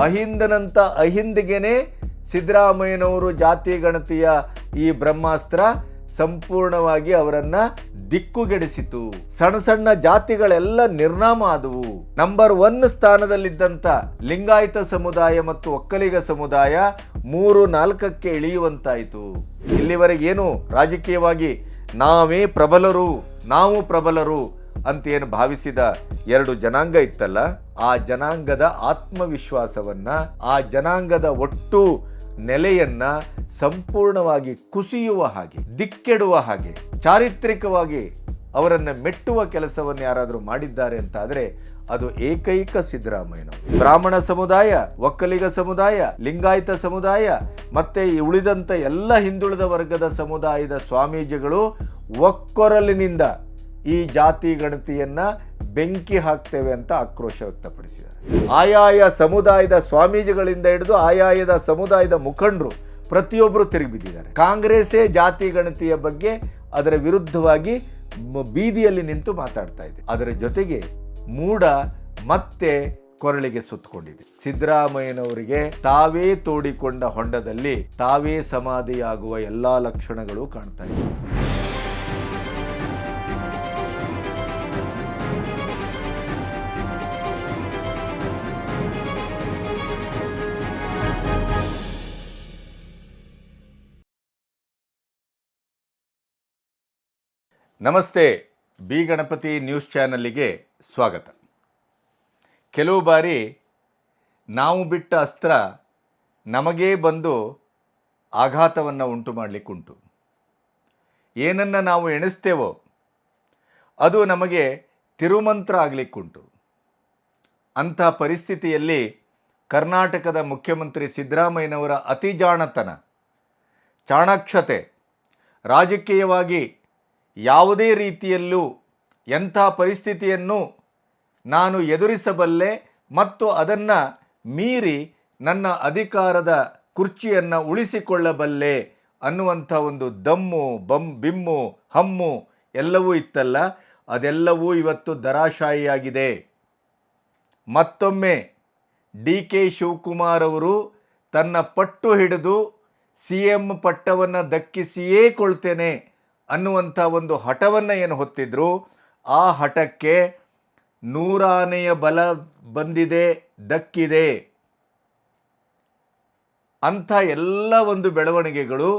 ಅಹಿಂದನಂತ ಅಹಿಂದಿಗೆನೆ ಸಿದ್ದರಾಮಯ್ಯನವರು ಜಾತಿ ಗಣತಿಯ ಈ ಬ್ರಹ್ಮಾಸ್ತ್ರ ಸಂಪೂರ್ಣವಾಗಿ ಅವರನ್ನ ದಿಕ್ಕುಗೆಡಿಸಿತು. ಸಣ್ಣ ಸಣ್ಣ ಜಾತಿಗಳೆಲ್ಲ ನಿರ್ನಾಮ ಆದವು. ನಂಬರ್ ಒನ್ ಸ್ಥಾನದಲ್ಲಿದ್ದಂಥ ಲಿಂಗಾಯತ ಸಮುದಾಯ ಮತ್ತು ಒಕ್ಕಲಿಗ ಸಮುದಾಯ ಮೂರು ನಾಲ್ಕಕ್ಕೆ ಇಳಿಯುವಂತಾಯಿತು. ಇಲ್ಲಿವರೆಗೇನು ರಾಜಕೀಯವಾಗಿ ನಾವೇ ಪ್ರಬಲರು, ನಾವು ಪ್ರಬಲರು ಅಂತ ಏನು ಭಾವಿಸಿದ ಎರಡು ಜನಾಂಗ ಇತ್ತಲ್ಲ, ಆ ಜನಾಂಗದ ಆತ್ಮವಿಶ್ವಾಸವನ್ನ, ಆ ಜನಾಂಗದ ಒಟ್ಟು ನೆಲೆಯನ್ನ ಸಂಪೂರ್ಣವಾಗಿ ಕುಸಿಯುವ ಹಾಗೆ, ದಿಕ್ಕೆಡುವ ಹಾಗೆ, ಚಾರಿತ್ರಿಕವಾಗಿ ಅವರನ್ನ ಮೆಟ್ಟುವ ಕೆಲಸವನ್ನು ಯಾರಾದರೂ ಮಾಡಿದ್ದಾರೆ ಅಂತ ಆದ್ರೆ ಅದು ಏಕೈಕ ಸಿದ್ದರಾಮಯ್ಯನವರು. ಬ್ರಾಹ್ಮಣ ಸಮುದಾಯ, ಒಕ್ಕಲಿಗ ಸಮುದಾಯ, ಲಿಂಗಾಯತ ಸಮುದಾಯ, ಮತ್ತೆ ಈ ಉಳಿದಂತ ಎಲ್ಲ ಹಿಂದುಳಿದ ವರ್ಗದ ಸಮುದಾಯದ ಸ್ವಾಮೀಜಿಗಳು ಒಕ್ಕೊರಲಿನಿಂದ ಈ ಜಾತಿ ಗಣತಿಯನ್ನ ಬೆಂಕಿ ಹಾಕ್ತೇವೆ ಅಂತ ಆಕ್ರೋಶ ವ್ಯಕ್ತಪಡಿಸಿದ್ದಾರೆ. ಆಯಾಯ ಸಮುದಾಯದ ಸ್ವಾಮೀಜಿಗಳಿಂದ ಹಿಡಿದು ಆಯಾಯದ ಸಮುದಾಯದ ಮುಖಂಡರು ಪ್ರತಿಯೊಬ್ಬರು ತಿರುಗಿ ಬಿದ್ದಿದ್ದಾರೆ. ಕಾಂಗ್ರೆಸ್ಸೇ ಜಾತಿ ಗಣತಿಯ ಬಗ್ಗೆ ಅದರ ವಿರುದ್ಧವಾಗಿ ಬೀದಿಯಲ್ಲಿ ನಿಂತು ಮಾತಾಡ್ತಾ ಇದೆ. ಅದರ ಜೊತೆಗೆ ಮೂಡ ಮತ್ತೆ ಕೊರಳಿಗೆ ಸುತ್ತಕೊಂಡಿದೆ. ಸಿದ್ದರಾಮಯ್ಯನವರಿಗೆ ತಾವೇ ತೋಡಿಕೊಂಡ ಹೊಂಡದಲ್ಲಿ ತಾವೇ ಸಮಾಧಿಯಾಗುವ ಎಲ್ಲಾ ಲಕ್ಷಣಗಳು ಕಾಣ್ತಾ ಇದೆ ನಮಸ್ತೆ, ಬಿ ಗಣಪತಿ ನ್ಯೂಸ್ ಚಾನಲ್ಲಿಗೆ ಸ್ವಾಗತ. ಕೆಲವು ಬಾರಿ ನಾವು ಬಿಟ್ಟ ಅಸ್ತ್ರ ನಮಗೇ ಬಂದು ಆಘಾತವನ್ನು ಉಂಟು ಮಾಡಲಿಕ್ಕುಂಟು. ಏನನ್ನು ನಾವು ಎಣಿಸ್ತೇವೋ, ಅದು ನಮಗೆ ತಿರುಮಂತ್ರ ಆಗಲಿಕ್ಕುಂಟು. ಅಂಥ ಪರಿಸ್ಥಿತಿಯಲ್ಲಿ ಕರ್ನಾಟಕದ ಮುಖ್ಯಮಂತ್ರಿ ಸಿದ್ದರಾಮಯ್ಯನವರ ಅತಿ ಜಾಣತನ ಚಾಣಾಕ್ಷತೆ ರಾಜಕೀಯವಾಗಿ ಯಾವುದೇ ರೀತಿಯಲ್ಲೂ ಎಂಥ ಪರಿಸ್ಥಿತಿಯನ್ನು ನಾನು ಎದುರಿಸಬಲ್ಲೆ ಮತ್ತು ಅದನ್ನು ಮೀರಿ ನನ್ನ ಅಧಿಕಾರದ ಕುರ್ಚಿಯನ್ನು ಉಳಿಸಿಕೊಳ್ಳಬಲ್ಲೆ ಅನ್ನುವಂಥ ಒಂದು ದಮ್ಮು, ಬಮ್, ಬಿಮ್ಮು, ಹಮ್ಮು ಎಲ್ಲವೂ ಇತ್ತಲ್ಲ, ಅದೆಲ್ಲವೂ ಇವತ್ತು ಧರಾಶಾಯಿಯಾಗಿದೆ. ಮತ್ತೊಮ್ಮೆ ಡಿ ಕೆ ಶಿವಕುಮಾರ್ ಅವರು ತನ್ನ ಪಟ್ಟು ಹಿಡಿದು ಸಿ ಎಂ ಪಟ್ಟವನ್ನು ದಕ್ಕಿಸಿಯೇ ಕೊಳ್ತೇನೆ ಅನ್ನುವಂಥ ಒಂದು ಹಠವನ್ನು ಏನು ಹೊತ್ತಿದ್ರು, ಆ ಹಠಕ್ಕೆ ನೂರಾನೆಯ ಬಲ ಬಂದಿದೆ, ದಕ್ಕಿದೆ. ಅಂಥ ಎಲ್ಲ ಒಂದು ಬೆಳವಣಿಗೆಗಳು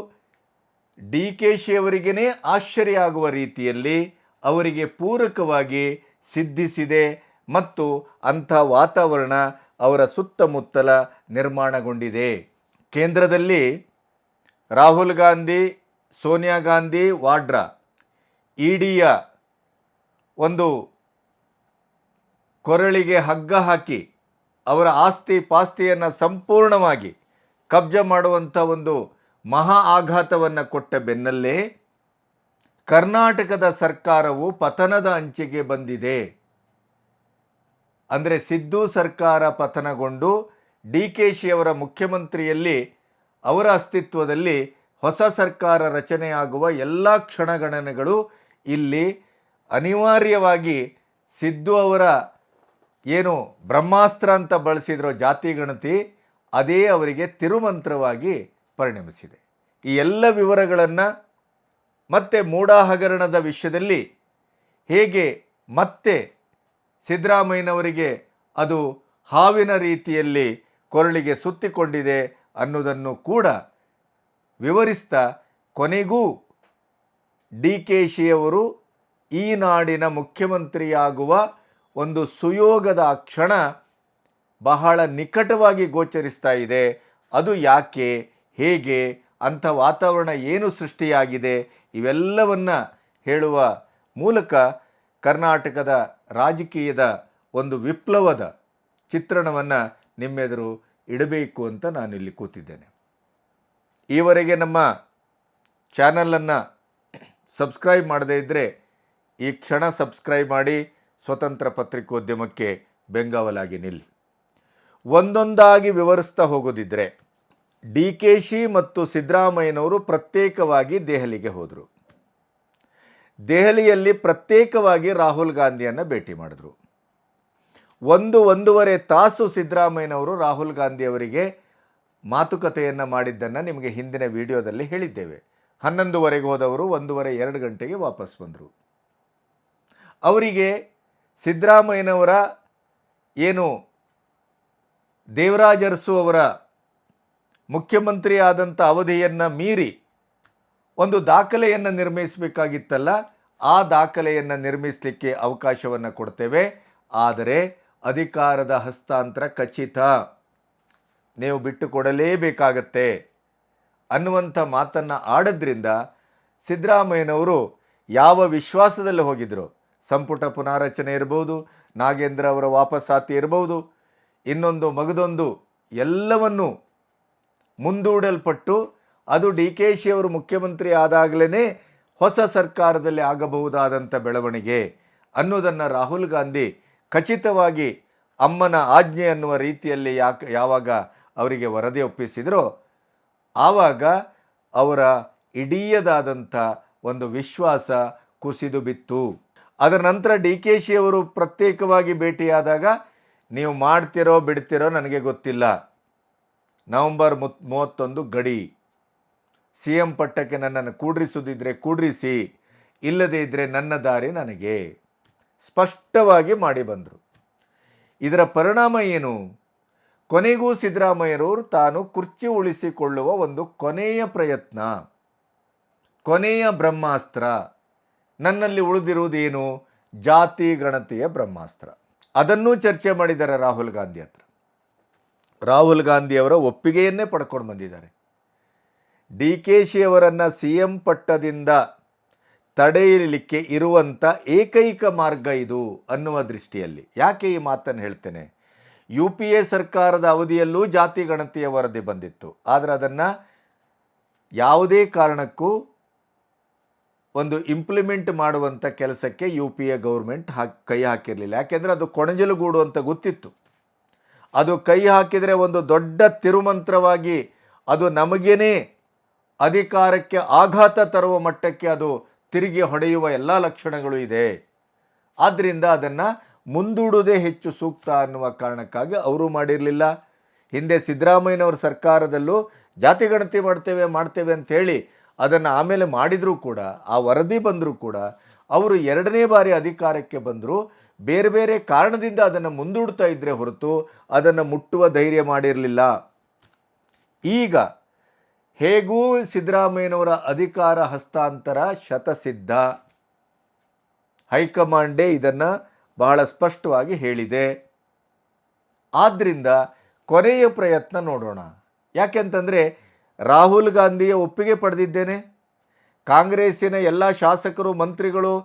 ಡಿ ಕೆ ಶಿ ಅವರಿಗೇ ಆಶ್ಚರ್ಯ ಆಗುವ ರೀತಿಯಲ್ಲಿ ಅವರಿಗೆ ಪೂರಕವಾಗಿ ಸಿದ್ಧಿಸಿದೆ ಮತ್ತು ಅಂಥ ವಾತಾವರಣ ಅವರ ಸುತ್ತಮುತ್ತಲ ನಿರ್ಮಾಣಗೊಂಡಿದೆ. ಕೇಂದ್ರದಲ್ಲಿ ರಾಹುಲ್ ಗಾಂಧಿ ಸೋನಿಯಾ ಗಾಂಧಿ ವಾಡ್ರಾ, ಇಡಿಯ ಒಂದು ಕೊರಳಿಗೆ ಹಗ್ಗ ಹಾಕಿ ಅವರ ಆಸ್ತಿ ಪಾಸ್ತಿಯನ್ನು ಸಂಪೂರ್ಣವಾಗಿ ಕಬ್ಜ ಮಾಡುವಂಥ ಒಂದು ಮಹಾ ಆಘಾತವನ್ನು ಕೊಟ್ಟ ಬೆನ್ನಲ್ಲೇ ಕರ್ನಾಟಕದ ಸರ್ಕಾರವು ಪತನದ ಅಂಚಿಗೆ ಬಂದಿದೆ. ಅಂದರೆ ಸಿದ್ದು ಸರ್ಕಾರ ಪತನಗೊಂಡು ಡಿ ಕೆ ಶಿ ಅವರ ಮುಖ್ಯಮಂತ್ರಿಯಲ್ಲಿ ಅವರ ಅಸ್ತಿತ್ವದಲ್ಲಿ ಹೊಸ ಸರ್ಕಾರ ರಚನೆಯಾಗುವ ಎಲ್ಲ ಕ್ಷಣಗಣನೆಗಳು ಇಲ್ಲಿ ಅನಿವಾರ್ಯವಾಗಿ ಸಿದ್ದು ಅವರ ಏನು ಬ್ರಹ್ಮಾಸ್ತ್ರ ಅಂತ ಬಳಸಿದ್ರೋ ಜಾತಿ ಗಣತಿ, ಅದೇ ಅವರಿಗೆ ತಿರುಮಂತ್ರವಾಗಿ ಪರಿಣಮಿಸಿದೆ. ಈ ಎಲ್ಲ ವಿವರಗಳನ್ನು ಮತ್ತೆ ಮೂಡಾ ಹಗರಣದ ವಿಷಯದಲ್ಲಿ ಹೇಗೆ ಮತ್ತೆ ಸಿದ್ದರಾಮಯ್ಯನವರಿಗೆ ಅದು ಹಾವಿನ ರೀತಿಯಲ್ಲಿ ಕೊರಳಿಗೆ ಸುತ್ತಿಕೊಂಡಿದೆ ಅನ್ನೋದನ್ನು ಕೂಡ ವಿವರಿಸ್ತಾ ಕೊನೆಗೂ ಡಿ ಕೆ ಶಿಯವರು ಈ ನಾಡಿನ ಮುಖ್ಯಮಂತ್ರಿಯಾಗುವ ಒಂದು ಸುಯೋಗದ ಕ್ಷಣ ಬಹಳ ನಿಕಟವಾಗಿ ಗೋಚರಿಸ್ತಾ ಇದೆ. ಅದು ಯಾಕೆ, ಹೇಗೆ, ಅಂಥ ವಾತಾವರಣ ಏನು ಸೃಷ್ಟಿಯಾಗಿದೆ, ಇವೆಲ್ಲವನ್ನು ಹೇಳುವ ಮೂಲಕ ಕರ್ನಾಟಕದ ರಾಜಕೀಯದ ಒಂದು ವಿಪ್ಲವದ ಚಿತ್ರಣವನ್ನು ನಿಮ್ಮೆದುರು ಇಡಬೇಕು ಅಂತ ನಾನಿಲ್ಲಿ ಕೂತಿದ್ದೇನೆ. ಈವರೆಗೆ ನಮ್ಮ ಚಾನಲನ್ನು ಸಬ್ಸ್ಕ್ರೈಬ್ ಮಾಡದೇ ಇದ್ದರೆ ಈ ಕ್ಷಣ ಸಬ್ಸ್ಕ್ರೈಬ್ ಮಾಡಿ ಸ್ವತಂತ್ರ ಪತ್ರಿಕೋದ್ಯಮಕ್ಕೆ ಬೆಂಗಾವಲಾಗಿ ನಿಲ್ಲಿ ಒಂದೊಂದಾಗಿ ವಿವರಿಸ್ತಾ ಹೋಗೋದಿದ್ರೆ ಡಿ ಕೆ ಶಿ ಮತ್ತು ಸಿದ್ದರಾಮಯ್ಯನವರು ಪ್ರತ್ಯೇಕವಾಗಿ ದೆಹಲಿಗೆ ಹೋದರು. ದೆಹಲಿಯಲ್ಲಿ ಪ್ರತ್ಯೇಕವಾಗಿ ರಾಹುಲ್ ಗಾಂಧಿಯನ್ನು ಭೇಟಿ ಮಾಡಿದ್ರು. ಒಂದು ಒಂದೂವರೆ ತಾಸು ಸಿದ್ದರಾಮಯ್ಯನವರು ರಾಹುಲ್ ಗಾಂಧಿ ಅವರಿಗೆ ಮಾತುಕತೆಯನ್ನು ಮಾಡಿದ್ದನ್ನು ನಿಮಗೆ ಹಿಂದಿನ ವಿಡಿಯೋದಲ್ಲಿ ಹೇಳಿದ್ದೇವೆ. ಹನ್ನೊಂದುವರೆಗೆ ಹೋದವರು ಒಂದೂವರೆ ಎರಡು ಗಂಟೆಗೆ ವಾಪಸ್ ಬಂದರು. ಅವರಿಗೆ ಸಿದ್ದರಾಮಯ್ಯನವರ ಏನು ದೇವರಾಜ ಅರಸು ಅವರ ಮುಖ್ಯಮಂತ್ರಿ ಆದಂಥ ಅವಧಿಯನ್ನು ಮೀರಿ ಒಂದು ದಾಖಲೆಯನ್ನು ನಿರ್ಮಿಸಬೇಕಾಗಿತ್ತಲ್ಲ, ಆ ದಾಖಲೆಯನ್ನು ನಿರ್ಮಿಸಲಿಕ್ಕೆ ಅವಕಾಶವನ್ನು ಕೊಡ್ತೇವೆ. ಆದರೆ ಅಧಿಕಾರದ ಹಸ್ತಾಂತರ ಖಚಿತ. ನೀವು ಬಿಟ್ಟು ಕೊಡಲೇಬೇಕಾಗತ್ತೆ ಅನ್ನುವಂಥ ಮಾತನ್ನು ಆಡದ್ರಿಂದ ಸಿದ್ದರಾಮಯ್ಯನವರು ಯಾವ ವಿಶ್ವಾಸದಲ್ಲಿ ಹೋಗಿದ್ದರು ಸಂಪುಟ ಪುನಾರಚನೆ ಇರ್ಬೋದು, ನಾಗೇಂದ್ರ ಅವರ ವಾಪಸ್ಸಾತಿ ಇರ್ಬೋದು, ಇನ್ನೊಂದು ಮಗದೊಂದು ಎಲ್ಲವನ್ನು ಮುಂದೂಡಲ್ಪಟ್ಟು ಅದು ಡಿ ಕೆ ಶಿ ಅವರು ಮುಖ್ಯಮಂತ್ರಿ ಆದಾಗಲೇ ಹೊಸ ಸರ್ಕಾರದಲ್ಲಿ ಆಗಬಹುದಾದಂಥ ಬೆಳವಣಿಗೆ ಅನ್ನೋದನ್ನು ರಾಹುಲ್ ಗಾಂಧಿ ಖಚಿತವಾಗಿ ಅಮ್ಮನ ಆಜ್ಞೆ ಅನ್ನುವ ರೀತಿಯಲ್ಲಿ ಯಾಕೆ ಯಾವಾಗ ಅವರಿಗೆ ವರದಿ ಒಪ್ಪಿಸಿದರು. ಆವಾಗ ಅವರ ಇಡೀಯದಾದಂಥ ಒಂದು ವಿಶ್ವಾಸ ಕುಸಿದು ಬಿತ್ತು. ಅದರ ನಂತರ ಡಿ ಕೆ ಶಿ ಅವರು ಪ್ರತ್ಯೇಕವಾಗಿ ಭೇಟಿಯಾದಾಗ, ನೀವು ಮಾಡ್ತಿರೋ ಬಿಡ್ತಿರೋ ನನಗೆ ಗೊತ್ತಿಲ್ಲ. ನವೆಂಬರ್ ಮುತ್, ಮೂವತ್ತೊಂದು ಗಡಿ. ಸಿ ಎಂ ಪಟ್ಟಕ್ಕೆ ನನ್ನನ್ನು ಕೂಡ್ರಿಸುವುದಿದ್ರೆ ಕೂಡ್ರಿಸಿ, ಇಲ್ಲದೇ ಇದ್ದರೆ ನನ್ನ ದಾರಿ ನನಗೆ. ಸ್ಪಷ್ಟವಾಗಿ ಮಾಡಿ ಬಂದರು ಇದರ ಪರಿಣಾಮ ಏನು? ಕೊನೆಗೂ ಸಿದ್ದರಾಮಯ್ಯರವರು ತಾನು ಕುರ್ಚಿ ಉಳಿಸಿಕೊಳ್ಳುವ ಒಂದು ಕೊನೆಯ ಪ್ರಯತ್ನ. ಕೊನೆಯ ಬ್ರಹ್ಮಾಸ್ತ್ರ. ನನ್ನಲ್ಲಿ ಉಳಿದಿರುವುದೇನು? ಜಾತಿ ಗಣತಿಯ ಬ್ರಹ್ಮಾಸ್ತ್ರ. ಅದನ್ನೂ ಚರ್ಚೆ ಮಾಡಿದ್ದಾರೆ ರಾಹುಲ್ ಗಾಂಧಿ ಹತ್ರ. ರಾಹುಲ್ ಗಾಂಧಿಯವರ ಒಪ್ಪಿಗೆಯನ್ನೇ ಪಡ್ಕೊಂಡು ಬಂದಿದ್ದಾರೆ. ಡಿ ಕೆ ಶಿ ಅವರನ್ನು ಸಿ ಎಂ ಪಟ್ಟದಿಂದ ತಡೆಯಲಿಕ್ಕೆ ಇರುವಂಥ ಏಕೈಕ ಮಾರ್ಗ ಇದು ಅನ್ನುವ ದೃಷ್ಟಿಯಲ್ಲಿ. ಯಾಕೆ ಈ ಮಾತನ್ನು ಹೇಳ್ತೇನೆ? ಯು ಪಿ ಎ ಸರ್ಕಾರದ ಅವಧಿಯಲ್ಲೂ ಜಾತಿ ಗಣತಿಯ ವರದಿ ಬಂದಿತ್ತು. ಆದರೆ ಅದನ್ನು ಯಾವುದೇ ಕಾರಣಕ್ಕೂ ಒಂದು ಇಂಪ್ಲಿಮೆಂಟ್ ಮಾಡುವಂಥ ಕೆಲಸಕ್ಕೆ ಯು ಪಿ ಎ ಗೌರ್ಮೆಂಟ್ ಹಾಕಿ ಕೈ ಹಾಕಿರಲಿಲ್ಲ. ಯಾಕೆಂದರೆ ಅದು ಕೊಣಜಲುಗೂಡು ಅಂತ ಗೊತ್ತಿತ್ತು. ಅದು ಕೈ ಹಾಕಿದರೆ ಒಂದು ದೊಡ್ಡ ತಿರುಮಂತ್ರವಾಗಿ ಅದು ನಮಗೇನೆ ಅಧಿಕಾರಕ್ಕೆ ಆಘಾತ ತರುವ ಮಟ್ಟಕ್ಕೆ ಅದು ತಿರುಗಿ ಹೊಡೆಯುವ ಎಲ್ಲ ಲಕ್ಷಣಗಳು ಇದೆ. ಆದ್ದರಿಂದ ಅದನ್ನು ಮುಂದೂಡುವುದೇ ಹೆಚ್ಚು ಸೂಕ್ತ ಅನ್ನುವ ಕಾರಣಕ್ಕಾಗಿ ಅವರು ಮಾಡಿರಲಿಲ್ಲ. ಹಿಂದೆ ಸಿದ್ದರಾಮಯ್ಯನವರ ಸರ್ಕಾರದಲ್ಲೂ ಜಾತಿ ಗಣತಿ ಮಾಡ್ತೇವೆ ಮಾಡ್ತೇವೆ ಅಂಥೇಳಿ ಅದನ್ನು ಆಮೇಲೆ ಮಾಡಿದರೂ ಕೂಡ, ಆ ವರದಿ ಬಂದರೂ ಕೂಡ ಅವರು ಎರಡನೇ ಬಾರಿ ಅಧಿಕಾರಕ್ಕೆ ಬಂದರೂ. ಬೇರೆ ಬೇರೆ ಕಾರಣದಿಂದ ಅದನ್ನು ಮುಂದೂಡ್ತಾ ಇದ್ದರೆ ಹೊರತು ಅದನ್ನು ಮುಟ್ಟುವ ಧೈರ್ಯ ಮಾಡಿರಲಿಲ್ಲ. ಈಗ ಹೇಗೂ ಸಿದ್ದರಾಮಯ್ಯನವರ ಅಧಿಕಾರ ಹಸ್ತಾಂತರ ಶತಸಿದ್ಧ. ಹೈಕಮಾಂಡೇ ಇದನ್ನು ಬಹಳ ಸ್ಪಷ್ಟವಾಗಿ ಹೇಳಿದೆ. ಆದ್ದರಿಂದ ಕೊನೆಯ ಪ್ರಯತ್ನ ನೋಡೋಣ. ಯಾಕೆಂತಂದರೆ ರಾಹುಲ್ ಗಾಂಧಿಯ ಒಪ್ಪಿಗೆ ಪಡೆದಿದ್ದೇನೆ. ಕಾಂಗ್ರೆಸ್ಸಿನ ಎಲ್ಲ ಶಾಸಕರು, ಮಂತ್ರಿಗಳು